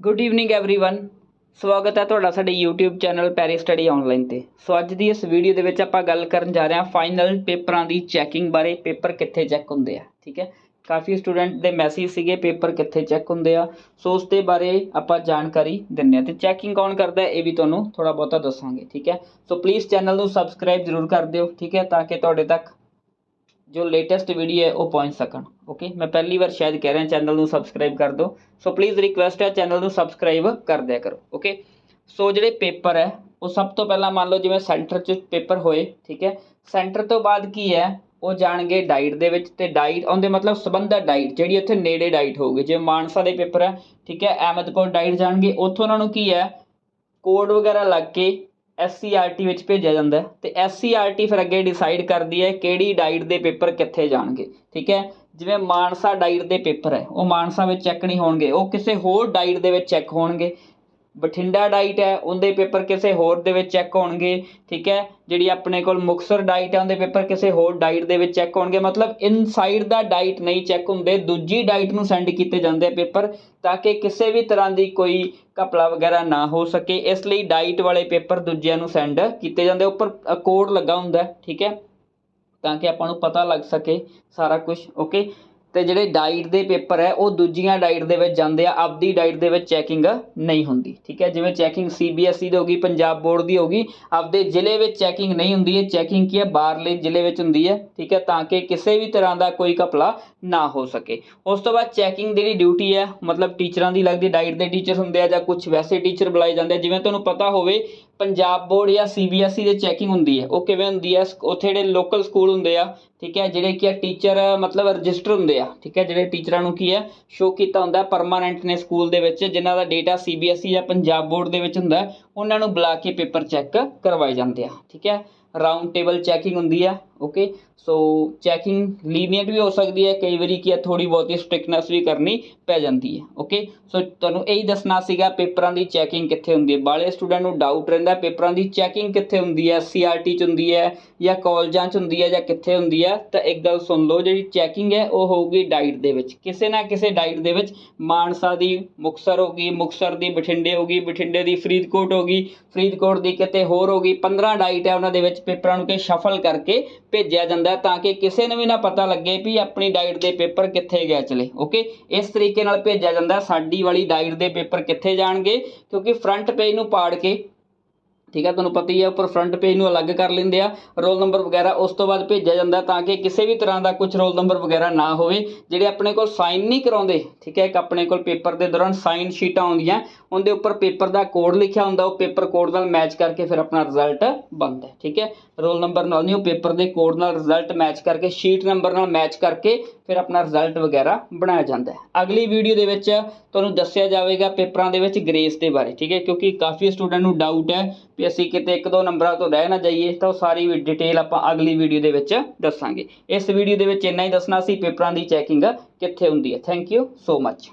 Good evening everyone ਸਵਾਗਤ ਹੈ ਤੁਹਾਡਾ ਸਾਡੇ YouTube channel Parry study online ਤੇ ਸੋ ਅੱਜ ਦੀ ਇਸ ਵੀਡੀਓ ਦੇ ਵਿੱਚ ਆਪਾਂ ਗੱਲ ਕਰਨ ਜਾ ਰਹੇ ਹਾਂ ਫਾਈਨਲ ਪੇਪਰਾਂ ਦੀ ਚੈਕਿੰਗ ਬਾਰੇ ਪੇਪਰ ਕਿੱਥੇ ਚੈੱਕ ਹੁੰਦੇ ਆ ਠੀਕ ਹੈ ਕਾਫੀ ਸਟੂਡੈਂਟ ਦੇ ਮੈਸੇਜ ਸੀਗੇ ਪੇਪਰ ਕਿੱਥੇ ਚੈੱਕ ਹੁੰਦੇ ਆ ਸੋ ਉਸ ਦੇ ਬਾਰੇ ਆਪਾਂ ਜਾਣਕਾਰੀ ਦਿੰਨੇ ਆ ਤੇ ਚੈਕਿੰਗ ਕੌਣ ਕਰਦਾ ਹੈ ਇਹ ਵੀ ਤੁਹਾਨੂੰ ਥੋੜਾ ਬਹੁਤਾ ਦੱਸਾਂਗੇ ਠੀਕ ਹੈ ਸੋ ਪਲੀਜ਼ ਚੈਨਲ ਨੂੰ ਸਬਸਕ੍ਰਾਈਬ ਜ਼ਰੂਰ ਕਰ ਦਿਓ ਠੀਕ ਹੈ ਤਾਂ ਕਿ ਤੁਹਾਡੇ ਤੱਕ ਜੋ ਲੇਟੈਸਟ ਵੀਡੀਓ ਹੈ, ਉਹ ਪਹੁੰਚ ਸਕਣ। ਓਕੇ ਮੈਂ ਪਹਿਲੀ ਵਾਰ ਸ਼ਾਇਦ ਕਹਿ ਰਿਹਾ ਚੈਨਲ ਨੂੰ ਸਬਸਕ੍ਰਾਈਬ ਕਰ ਦਿਓ। ਸੋ ਪਲੀਜ਼ ਰਿਕੁਐਸਟ ਹੈ ਚੈਨਲ ਨੂੰ ਸਬਸਕ੍ਰਾਈਬ ਕਰ ਦਿਆ ਕਰੋ। ਓਕੇ ਸੋ ਜਿਹੜੇ ਪੇਪਰ ਹੈ, ਉਹ ਸਭ ਤੋਂ ਪਹਿਲਾਂ ਮੰਨ ਲਓ ਜਿਵੇਂ ਸੈਂਟਰ 'ਚ ਪੇਪਰ ਹੋਏ, ਠੀਕ ਹੈ? ਸੈਂਟਰ ਤੋਂ ਬਾਅਦ ਕੀ ਹੈ? ਉਹ ਜਾਣਗੇ ਡਾਈਟ ਦੇ ਵਿੱਚ ਤੇ ਡਾਈਟ ਉਹਦੇ ਮਤਲਬ ਸੰਬੰਧਤ ਡਾਈਟ ਜਿਹੜੀ ਉੱਥੇ ਨੇੜੇ ਡਾਈਟ ਹੋਊਗੀ। ਜਿਵੇਂ ਮਾਨਸਾ ਦੇ ਪੇਪਰ ਹੈ, ਠੀਕ ਹੈ? ਅਹਿਮਦਪੁਰ ਡਾਈਟ ਜਾਣਗੇ। ਉੱਥੋਂ ਉਹਨਾਂ ਨੂੰ ਕੀ ਹੈ? ਕੋਡ ਵਗੈਰਾ ਲੱਗ ਕੇ ਐਸਸੀਆਰਟੀ ਵਿੱਚ ਭੇਜਿਆ ਜਾਂਦਾ ਹੈ ਤੇ ਐਸਸੀਆਰਟੀ ਫਿਰ ਅੱਗੇ ਡਿਸਾਈਡ ਕਰਦੀ ਹੈ ਕਿਹੜੀ ਡਾਈਟ ਦੇ ਪੇਪਰ ਕਿੱਥੇ ਜਾਣਗੇ, ਠੀਕ ਹੈ? ਜਿਵੇਂ ਮਾਨਸਾ ਡਾਈਟ ਦੇ ਪੇਪਰ ਹੈ, ਉਹ ਮਾਨਸਾ ਵਿੱਚ ਚੈੱਕ ਨਹੀਂ ਹੋਣਗੇ, ਉਹ ਕਿਸੇ ਹੋਰ ਡਾਈਟ ਦੇ ਵਿੱਚ ਚੈੱਕ ਹੋਣਗੇ ਬਠਿੰਡਾ ਡਾਈਟ ਹੈ, ਉਹਦੇ ਪੇਪਰ ਕਿਸੇ ਹੋਰ ਦੇ ਵਿੱਚ ਚੈੱਕ ਹੋਣਗੇ, ਠੀਕ ਹੈ? ਜਿਹੜੀ ਆਪਣੇ ਕੋਲ ਮੁਕਸਰ ਡਾਈਟ ਹੈ, ਉਹਦੇ ਪੇਪਰ ਕਿਸੇ ਹੋਰ ਡਾਈਟ ਦੇ ਵਿੱਚ ਚੈੱਕ ਹੋਣਗੇ। ਮਤਲਬ ਇਨਸਾਈਡ ਦਾ ਡਾਈਟ ਨਹੀਂ ਚੈੱਕ ਹੁੰਦੇ, ਦੂਜੀ ਡਾਈਟ ਨੂੰ ਸੈਂਡ ਕੀਤੇ ਜਾਂਦੇ ਆ ਪੇਪਰ, ਤਾਂ ਕਿ ਕਿਸੇ ਵੀ ਤਰ੍ਹਾਂ ਦੀ ਕੋਈ ਘਪਲਾ ਵਗੈਰਾ ਨਾ ਹੋ ਸਕੇ। ਇਸ ਲਈ ਡਾਈਟ ਵਾਲੇ ਪੇਪਰ ਦੂਜਿਆਂ ਨੂੰ ਸੈਂਡ ਕੀਤੇ ਜਾਂਦੇ ਉੱਪਰ ਕੋਡ ਲੱਗਾ ਹੁੰਦਾ, ਠੀਕ ਹੈ? ਤਾਂ ਕਿ ਆਪਾਂ ਨੂੰ ਪਤਾ ਲੱਗ ਸਕੇ ਸਾਰਾ ਕੁਝ ਓਕੇ ਤੇ ਜਿਹੜੇ ਡਾਈਟ ਦੇ ਪੇਪਰ ਹੈ, ਉਹ ਦੂਜੀਆਂ ਡਾਈਟ ਦੇ ਵਿੱਚ ਜਾਂਦੇ ਆ, ਆਪਦੀ ਡਾਈਟ ਦੇ ਵਿੱਚ ਚੈਕਿੰਗ ਨਹੀਂ ਹੁੰਦੀ, ਠੀਕ ਹੈ? ਜਿਵੇਂ ਚੈਕਿੰਗ ਸੀਬੀਐਸਈ ਦੀ ਹੋਗੀ ਪੰਜਾਬ ਬੋਰਡ ਦੀ ਹੋਗੀ ਆਪਦੇ ਜ਼ਿਲ੍ਹੇ ਵਿੱਚ ਚੈਕਿੰਗ ਨਹੀਂ ਹੁੰਦੀ ਹੈ ਚੈਕਿੰਗ ਕੀ ਹੈ? ਬਾਹਰਲੇ ਜ਼ਿਲ੍ਹੇ ਵਿੱਚ ਹੁੰਦੀ ਹੈ, ਠੀਕ ਹੈ? ਤਾਂ ਕਿ ਕਿਸੇ ਵੀ ਤਰ੍ਹਾਂ ਦਾ ਕੋਈ ਘਪਲਾ ਨਾ ਹੋ ਸਕੇ। ਉਸ ਤੋਂ ਬਾਅਦ ਚੈਕਿੰਗ ਦੀ ਜਿਹੜੀ ਡਿਊਟੀ ਹੈ, ਮਤਲਬ ਟੀਚਰਾਂ ਦੀ ਲੱਗਦੀ ਡਾਈਟ ਦੇ ਟੀਚਰ ਹੁੰਦੇ ਆ ਜਾਂ ਕੁਝ ਵੈਸੇ ਟੀਚਰ ਬੁਲਾਏ ਜਾਂਦੇ ਆ, ਜਿਵੇਂ ਤੁਹਾਨੂੰ ਪਤਾ ਹੋਵੇ ਪੰਜਾਬ ਬੋਰਡ ਜਾਂ ਸੀਬੀਐਸਈ ਦੇ ਚੈਕਿੰਗ ਹੁੰਦੀ ਹੈ। ਉਹ ਕਿਵੇਂ ਹੁੰਦੀ ਹੈ? ਉੱਥੇ ਜਿਹੜੇ ਲੋਕਲ ਸਕੂਲ ਹੁੰਦੇ ਆ, ਠੀਕ ਹੈ, ਜਿਹੜੇ ਕੀ ਆ ਟੀਚਰ ਮਤਲਬ ਰਜਿਸਟਰ ਹੁੰਦੇ ਆ, ਠੀਕ ਹੈ, ਜਿਹੜੇ ਟੀਚਰਾਂ ਨੂੰ ਕੀ ਹੈ ਸ਼ੋ ਕੀਤਾ ਹੁੰਦਾ ਪਰਮਾਨੈਂਟ ਨੇ ਸਕੂਲ ਦੇ ਵਿੱਚ, ਜਿਨ੍ਹਾਂ ਦਾ ਡੇਟਾ ਸੀਬੀਐਸਈ ਜਾਂ ਪੰਜਾਬ ਬੋਰਡ ਦੇ ਵਿੱਚ ਹੁੰਦਾ ਉਹਨਾਂ ਨੂੰ ਬੁਲਾ ਕੇ ਪੇਪਰ ਚੈੱਕ ਕਰਵਾਏ ਜਾਂਦੇ ਆ, ਠੀਕ ਹੈ। ਰਾਉਂਡ ਟੇਬਲ ਚੈਕਿੰਗ ਹੁੰਦੀ ਆ ਓਕੇ ਸੋ ਚੈਕਿੰਗ ਲੀਨੀਅੰਟ ਵੀ ਹੋ ਸਕਦੀ ਹੈ, ਕਈ ਵਾਰੀ ਕੀ ਹੈ ਥੋੜੀ ਬਹੁਤੀ ਸਟ੍ਰਿਕਨੈਸ ਵੀ ਕਰਨੀ ਪੈ ਜਾਂਦੀ ਹੈ ਓਕੇ ਸੋ ਤੁਹਾਨੂੰ ਇਹੀ ਦੱਸਣਾ ਸੀਗਾ ਪੇਪਰਾਂ ਦੀ ਚੈਕਿੰਗ ਕਿੱਥੇ ਹੁੰਦੀ ਹੈ। ਬਾਲੇ ਸਟੂਡੈਂਟ ਨੂੰ ਡਾਊਟ ਰਹਿੰਦਾ, ਪੇਪਰਾਂ ਦੀ ਚੈਕਿੰਗ ਕਿੱਥੇ ਹੁੰਦੀ ਹੈ? ਸੀਆਰਟੀ ਚ ਹੁੰਦੀ ਹੈ ਜਾਂ ਕਾਲਜਾਂ ਚ ਹੁੰਦੀ ਹੈ ਜਾਂ ਕਿੱਥੇ ਹੁੰਦੀ ਹੈ? ਤਾਂ ਇੱਕ ਗੱਲ ਸੁਣ ਲਓ, ਜਿਹੜੀ ਚੈਕਿੰਗ ਹੈ, ਉਹ ਹੋਊਗੀ ਡਾਈਟ ਦੇ ਵਿੱਚ। ਕਿਸੇ ਨਾ ਕਿਸੇ ਡਾਈਟ ਦੇ ਵਿੱਚ ਮਾਨਸਾ ਦੀ ਮੁਕਸਰ ਹੋਗੀ ਮੁਕਸਰ ਦੀ ਬਠਿੰਡੇ ਹੋਗੀ ਬਠਿੰਡੇ ਦੀ ਫਰੀਦਕੋਟ ਹੋਗੀ ਫਰੀਦਕੋਟ ਦੀ ਕਿਤੇ ਹੋਰ ਹੋਗੀ 15 ਡਾਈਟ ਹੈ ਉਹਨਾਂ ਦੇ ਵਿੱਚ। ਪੇਪਰਾਂ ਨੂੰ ਕਿ ਸ਼ਫਲ ਕਰਕੇ ਭੇਜਿਆ ਜਾਂਦਾ ਤਾਂ ਕਿ ਕਿਸੇ ਨੂੰ ਵੀ ਨਾ ਪਤਾ ਲੱਗੇ ਵੀ ਆਪਣੀ ਡਾਈਟ ਦੇ ਪੇਪਰ ਕਿੱਥੇ ਗਏ ਚਲੇ ਓਕੇ ਇਸ ਤਰੀਕੇ ਨਾਲ ਭੇਜਿਆ ਜਾਂਦਾ, ਸਾਡੀ ਵਾਲੀ ਡਾਈਟ ਦੇ ਪੇਪਰ ਕਿੱਥੇ ਜਾਣਗੇ? ਕਿਉਂਕਿ ਫਰੰਟ ਪੇਜ ਨੂੰ ਪਾੜ ਕੇ ਠੀਕ ਹੈ? ਤੁਹਾਨੂੰ ਪਤਾ ਹੀ ਹੈ, ਉੱਪਰ ਫਰੰਟ ਪੇਜ ਨੂੰ ਅਲੱਗ ਕਰ ਲੈਂਦੇ ਆ ਰੋਲ ਨੰਬਰ ਵਗੈਰਾ ਉਸ ਤੋਂ ਬਾਅਦ ਭੇਜਿਆ ਜਾਂਦਾ ਤਾਂ ਕਿ ਕਿਸੇ ਵੀ ਤਰ੍ਹਾਂ ਦਾ ਕੁਝ ਰੋਲ ਨੰਬਰ ਵਗੈਰਾ ਨਾ ਹੋਵੇ, ਜਿਹੜੇ ਆਪਣੇ ਕੋਲ ਸਾਈਨ ਨਹੀਂ ਕਰਾਉਂਦੇ, ਠੀਕ ਹੈ? ਇੱਕ ਆਪਣੇ ਕੋਲ ਪੇਪਰ ਦੇ ਦੌਰਾਨ ਸਾਈਨ ਸ਼ੀਟਾਂ ਆਉਂਦੀਆਂ, ਉਹਦੇ ਉੱਪਰ ਪੇਪਰ ਦਾ ਕੋਡ ਲਿਖਿਆ ਹੁੰਦਾ, ਉਹ ਪੇਪਰ ਕੋਡ ਨਾਲ ਮੈਚ ਕਰਕੇ ਫਿਰ ਆਪਣਾ ਰਿਜ਼ਲਟ ਬਣਦਾ ਠੀਕ ਹੈ? ਰੋਲ ਨੰਬਰ ਨਾਲ ਨਹੀਂ, ਉਹ ਪੇਪਰ ਦੇ ਕੋਡ ਨਾਲ ਰਿਜ਼ਲਟ ਮੈਚ ਕਰਕੇ ਸ਼ੀਟ ਨੰਬਰ ਨਾਲ ਮੈਚ ਕਰਕੇ ਫਿਰ ਆਪਣਾ ਰਿਜ਼ਲਟ ਵਗੈਰਾ ਬਣਾਇਆ ਜਾਂਦਾ ਹੈ। ਅਗਲੀ ਵੀਡੀਓ ਦੇ ਵਿੱਚ ਤੁਹਾਨੂੰ ਦੱਸਿਆ ਜਾਵੇਗਾ ਪੇਪਰਾਂ ਦੇ ਵਿੱਚ ਗ੍ਰੇਸ ਦੇ ਬਾਰੇ, ਠੀਕ ਹੈ? ਕਿਉਂਕਿ ਕਾਫੀ ਸਟੂਡੈਂਟ ਨੂੰ ਡਾਊਟ ਹੈ ਵੀ ਅਸੀਂ ਕਿਤੇ ਇੱਕ ਦੋ ਨੰਬਰਾਂ ਤੋਂ ਰਹਿ ਨਾ ਜਾਈਏ, ਤਾਂ ਉਹ ਸਾਰੀ ਡਿਟੇਲ ਆਪਾਂ ਅਗਲੀ ਵੀਡੀਓ ਦੇ ਵਿੱਚ ਦੱਸਾਂਗੇ। ਇਸ ਵੀਡੀਓ ਦੇ ਵਿੱਚ ਇੰਨਾ ਹੀ ਦੱਸਣਾ ਸੀ, ਪੇਪਰਾਂ ਦੀ ਚੈਕਿੰਗ ਕਿੱਥੇ ਹੁੰਦੀ ਹੈ। Thank you so much